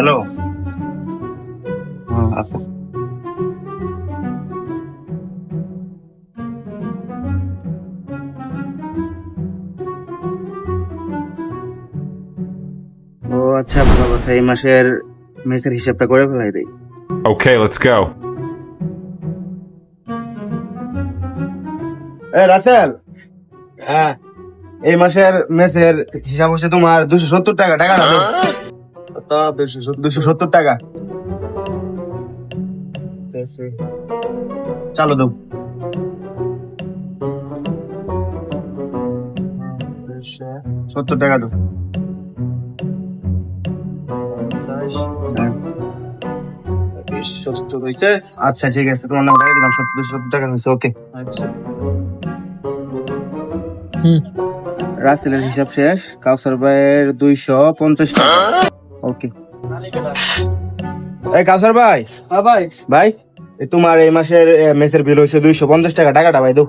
Hello. আচ্ছা। ও আচ্ছা ভালো কথা। এই মাসের মেসের হিসাবটা করে ফেলাই দেই। Okay, let's go. এ রাসেল! হ্যাঁ এই মাসের মেসের হিসাব হচ্ছে তোমার দুশো সত্তর টাকা টাকা না দুশো সত্তর। টাকা। চালো দাও। সত্তর টাকা দাও। সত্তর। হয়েছে? আচ্ছা ঠিক আছে। তোমার নাম টাকা দিলাম। সত্তর সত্তর টাকা হয়েছে। ওকে। আচ্ছা। রাসেলের হিসাব শেষ। কাউসার ভাইয়ের দুইশো পঞ্চাশ টাকা। ওকে এই কাউসার ভাই। হ্যাঁ ভাই। ভাই তোমার এই মাসের মেসের বিল হয়েছে দুইশো পঞ্চাশ টাকা। টাকাটা ভাই দো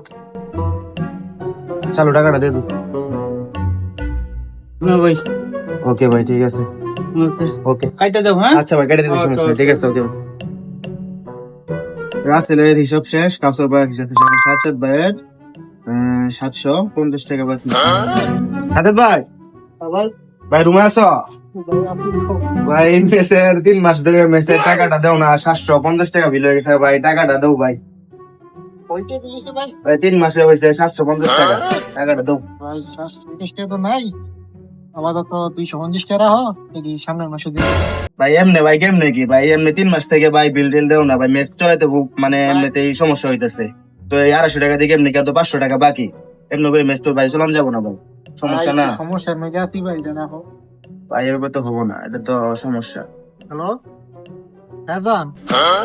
চালু টাকাটা দো না ভাই। ওকে ভাই ঠিক আছে। ওকে। ওকে কাইটা যাও হ্যাঁ? আচ্ছা ভাই কেটে দিতে ঠিক আছে ওকে রাসেলের হিসাব শেষ কাউসার ভাইয়ের হিসাব শেষ। সাতশত ভাইয়ের আহ, সাতশো পঞ্চাশ টাকা বাকি। সাথে ভাই। ভাই। ভাই রুমে আছো? ভাই মেসের তিন মাস ধরে মেসের টাকাটা দাও না সাতশো পঞ্চাশ টাকা বিল হয়ে গেছে ভাই টাকাটা দাও ভাই। ভাই। ভাই তিন মাসে হয়েছে সাতশো পঞ্চাশ টাকা টাকাটা দাও। ভাই সাতশো পঞ্চাশ টাকা তো নাই। আমাদের তো দুইশো পঞ্চাশ টাকা হ সামনের মাসে দিন ভাই এমনি ভাই কেমনে কি? ভাই এমনি তিন মাস থেকে ভাই বিল টিল দেও না ভাই মেস চলাইতে খুব মানে এমনিতেই সমস্যা হইতেছে। তো এই আড়াইশো টাকা দিয়ে কেমনি কেউ তো পাঁচশো টাকা বাকি? এমনি করে মেস তো ভাই চলান যাব না ভাই। সমস্যা না। আছি ভাই জানা হোক ভাই তো হব না এটা তো সমস্যা। হ্যালো হ্যাঁ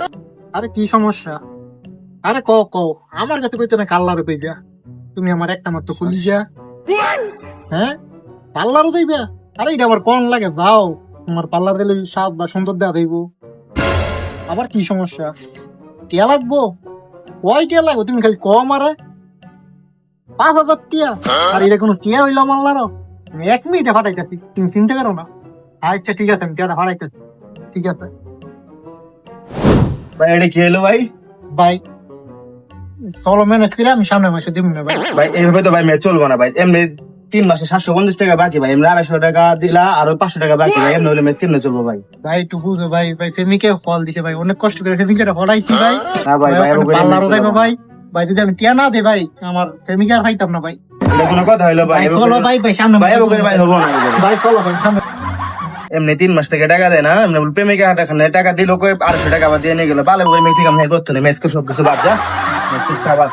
আরে কি সমস্যা? আরে ক ক আমার কাছে কইতে না কাল্লারে কইবা তুমি আমার একটা মাত্র খুলি যা হ্যাঁ? পার্লারও যাইবা? আরে এটা আবার কোন লাগে? যাও তোমার পার্লার দিলে স্বাদ বা সুন্দর দেওয়া দেব আবার কি সমস্যা? টিয়া লাগবো? কয় টিয়া লাগবে? তুমি খালি কম আরে পাঁচ হাজার টিয়া। আর এটা কোনো টিয়া হইল মাল্লারও তুমি এক মিনিটে ফাটাইতেছি। তুমি চিন্তা করো না। আচ্ছা ঠিক আছে আমি টিয়াটা ফাটাইতেছি। ঠিক আছে। ভাই এটা কি হলো ভাই? ভাই চলো ম্যানেজ করে আমি সামনের মাসে দিব না ভাই ভাই এইভাবে তো ভাই মেয়ে চলবো না ভাই। এমনি তিন মাসে সাতশো পঞ্চাশ টাকা বাকি ভাই। এমনি আড়াইশো টাকা দিলা আর পাঁচশো টাকা বাকি ভাই। এমনি হলে মেস কেমনে চলবো ভাই? ভাই একটু বুঝো ভাই ভাই প্রেমিকে ফল দিছে ভাই। অনেক কষ্ট করে প্রেমিকে ফলাইছি ভাই। না ভাই ভাই যাইবো। ভাই। ভাই যদি আমি টিয়া না দিই ভাই আমার প্রেমিকা আর পাইতাম না ভাই। কোনো কথা হইল ভাই চলো ভাই ভাই সামনে ভাই এভাবে করে ভাই হব না। ভাই চলো ভাই সামনে। এমনি তিন মাস থেকে টাকা দেয় না এমনি প্রেমিকা টাকা নেয় টাকা দিল কই? আড়াইশো টাকা আবার দিয়ে নিয়ে গেলো। ভালো করে মেসি কাম করতো না মেসকে সব কিছু বাদ যা। মেসকে খাবার